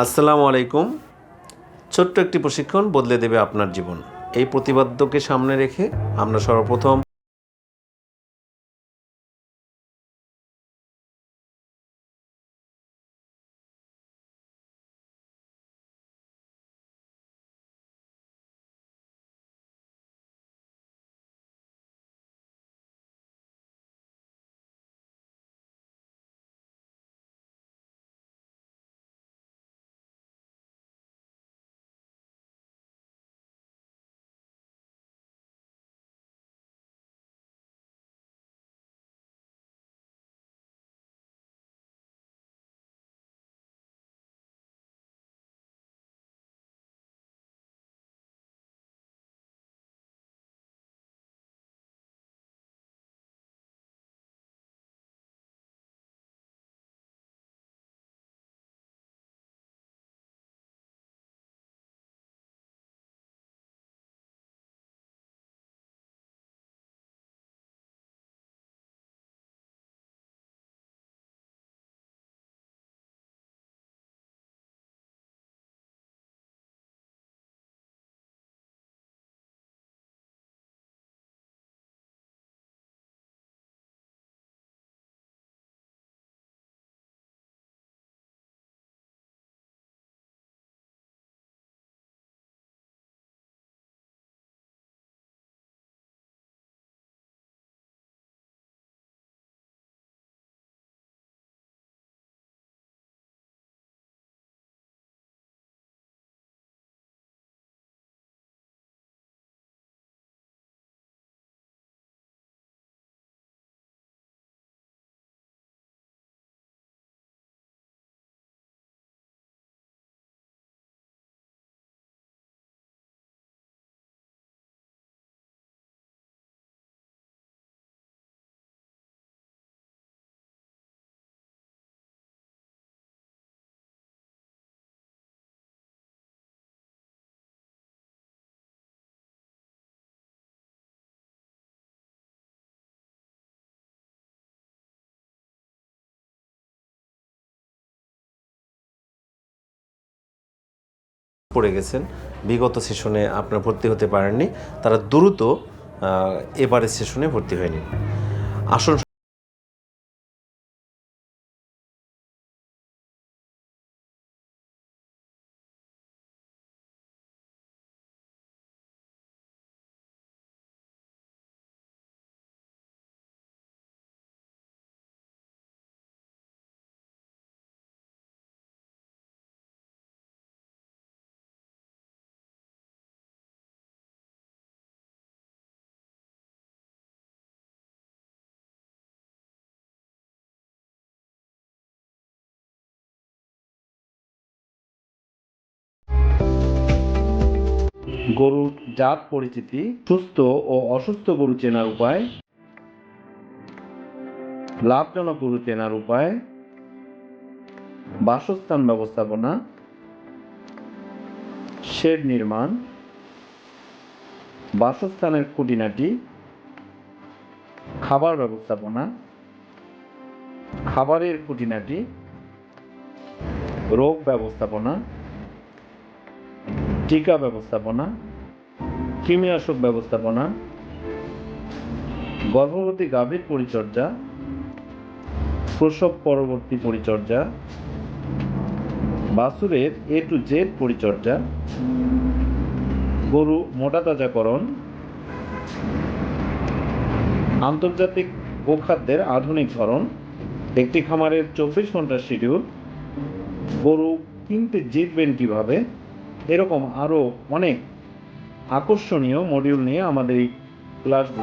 আসসালামু আলাইকুম। ছোট্ট একটি প্রশিক্ষণ বদলে দেবে আপনার জীবন। এই প্রতিবাদ্যকে সামনে রেখে আমরা সর্বপ্রথম পড়ে গেছেন। বিগত সেশনে আপনার ভর্তি হতে পারেননি। তারা দ্রুত এবারের সেশনে ভর্তি হয়নি। আসন গরুর জাত পরিচিতি, সুস্থ ও অসুস্থ গরু চেনার উপায়, লাভজনক গরু চেনার উপায়, বাসস্থান ব্যবস্থাপনা, শেড নির্মাণ, বাসস্থানের খুঁটিনাটি, খাবার ব্যবস্থাপনা, খাবারের খুঁটিনাটি, রোগ ব্যবস্থাপনা টিকা ব্যবস্থাপনা কৃমিনাশক ব্যবস্থাপনা, গর্ভবতী গাভীর পরিচর্যা, প্রসব পরবর্তী পরিচর্যা, বাছুরের এ টু জেড পরিচর্যা, গরু মোটা তাজাকরণ, আন্তর্জাতিক গোখাদ্যের আধুনিক ধরন একটি খামারের চব্বিশ ঘণ্টার শিডিউল গরু কিনতে জিতবেন কীভাবে? এরকম আরও অনেক আকর্ষণীয় মডিউল নিয়ে আমাদের এই ক্লাস